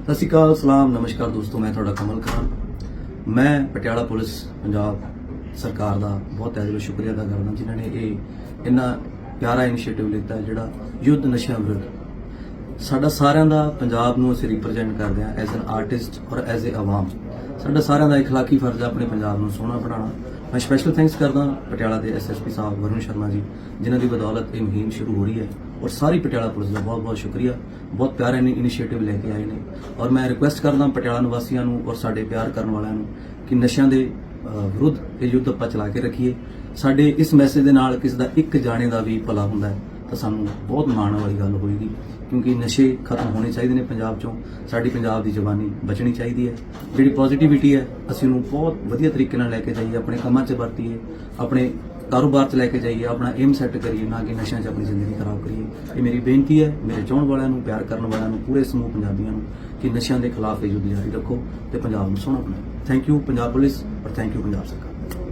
ਸਤਿ ਸ਼੍ਰੀ ਅਕਾਲ ਸਲਾਮ ਨਮਸਕਾਰ ਦੋਸਤੋ ਮੈਂ ਤੁਹਾਡਾ ਕਮਲ ਖਾਨ ਮੈਂ ਪਟਿਆਲਾ ਪੁਲਿਸ ਪੰਜਾਬ ਸਰਕਾਰ ਦਾ ਬਹੁਤ ਤਹਿ ਦਿਲੋਂ ਸ਼ੁਕਰੀਆ ਅਦਾ ਕਰਦਾ ਜਿਨ੍ਹਾਂ ਨੇ ਇਹ ਇੰਨਾ ਪਿਆਰਾ ਇਨੀਸ਼ੀਏਟਿਵ ਲਿੱਤਾ ਹੈ ਜਿਹੜਾ ਯੁੱਧ ਨਸ਼ਿਆਂ ਵਿਰੁੱਧ ਸਾਡਾ ਸਾਰਿਆਂ ਦਾ ਪੰਜਾਬ ਨੂੰ ਅਸੀਂ ਰਿਪਰੈਜ਼ੈਂਟ ਕਰਦੇ ਹਾਂ ਐਜ਼ ਐਨ ਆਰਟਿਸਟ ਔਰ ਐਜ਼ ਅ ਆਵਾਮ ਸਾਡਾ ਸਾਰਿਆਂ ਦਾ اخلاقی ਫਰਜ਼ ਹੈ ਆਪਣੇ ਪੰਜਾਬ ਨੂੰ ਸੋਹਣਾ ਬਣਾਉਣਾ ਮੈਂ ਸਪੈਸ਼ਲ ਥੈਂਕਸ ਕਰਦਾ ਪਟਿਆਲਾ ਦੇ ਐਸਐਸਪੀ ਸਾਹਿਬ ਵਰੁਣ ਸ਼ਰਮਾ ਜੀ ਜਿਨ੍ਹਾਂ ਦੀ ਬਦੌਲਤ ਇਹ ਮੁਹਿੰਮ ਸ਼ੁਰੂ ਹੋ ਰਹੀ ਹੈ ਔਰ ਸਾਰੀ ਪਟਿਆਲਾ ਪੁਲਿਸ ਦਾ ਬਹੁਤ-ਬਹੁਤ ਸ਼ੁਕਰੀਆ। ਬਹੁਤ ਪਿਆਰ ਪਿਆਰਾ ਇਨੀਸ਼ੀਏਟਿਵ ਲੈ ਕੇ ਆਏ ਨੇ। ਔਰ ਮੈਂ ਰਿਕੁਐਸਟ ਕਰਦਾ ਪਟਿਆਲਾ ਨਿਵਾਸੀਆਂ ਨੂੰ ਔਰ ਸਾਡੇ ਪਿਆਰ ਕਰਨ ਵਾਲਿਆਂ ਨੂੰ ਕਿ ਨਸ਼ਿਆਂ ਦੇ ਵਿਰੁੱਧ ਇਹ ਯੁੱਧ ਆਪਾਂ ਚਲਾ ਕੇ ਰੱਖੀਏ। ਸਾਡੇ ਇਸ ਮੈਸੇਜ ਦੇ ਨਾਲ ਕਿਸ ਦਾ ਇੱਕ ਜਾਣੇ ਦਾ ਵੀ ਭਲਾ ਹੁੰਦਾ ਹੈ, ਤਾਂ ਸਾਨੂੰ ਬਹੁਤ ਮਾਣ ਵਾਲੀ ਗੱਲ ਹੋਏਗੀ। ਕਿਉਂਕਿ ਨਸ਼ੇ ਖਤਮ ਹੋਣੇ ਚਾਹੀਦੇ ਨੇ ਪੰਜਾਬ ਚੋਂ। ਸਾਡੀ ਪੰਜਾਬ ਦੀ ਜਵਾਨੀ ਬਚਣੀ ਚਾਹੀਦੀ ਹੈ। ਜਿਹੜੀ ਪੋਜ਼ਿਟਿਵਿਟੀ ਹੈ, ਅਸੀਂ ਉਹਨੂੰ ਬਹੁਤ ਵਧੀਆ ਤਰੀਕੇ ਨਾਲ ਲੈ ਕੇ ਜਾਈਏ, ਆਪਣੇ ਕੰਮਾਂ 'ਚ ਵਰਤੀਏ, ਆਪਣੇ ਕਾਰੋਬਾਰ 'ਚ ਲੈ ਕੇ ਜਾਈਏ, ਆਪਣਾ ਏਮ ਸੈੱਟ ਕਰੀਏ, ਨਾ ਕਿ ਨਸ਼ਿਆਂ 'ਚ ਆਪਣੀ ਜ਼ਿੰਦਗੀ ਖਰਾਬ ਕਰੀਏ। ਇਹ ਮੇਰੀ ਬੇਨਤੀ ਹੈ, ਮੇਰੇ ਚਾਹਣ ਵਾਲਿਆਂ ਨੂੰ, ਪਿਆਰ ਕਰਨ ਵਾਲਿਆਂ ਨੂੰ, ਪੂਰੇ ਸਮੂਹ ਪੰਜਾਬੀਆਂ ਨੂੰ ਕਿ ਨਸ਼ਿਆਂ ਦੇ ਖਿਲਾਫ ਇਹ ਯੁੱਧ ਜਾਰੀ ਰੱਖੋ ਤੇ ਪੰਜਾਬ ਨੂੰ ਸੋਹਣਾ ਬਣਾਓ। ਥੈਂਕ ਯੂ ਪੰਜਾਬ ਪੁਲਿਸ, ਔਰ ਥੈਂਕ ਯੂ ਪੰਜਾਬ ਸਰਕਾਰ।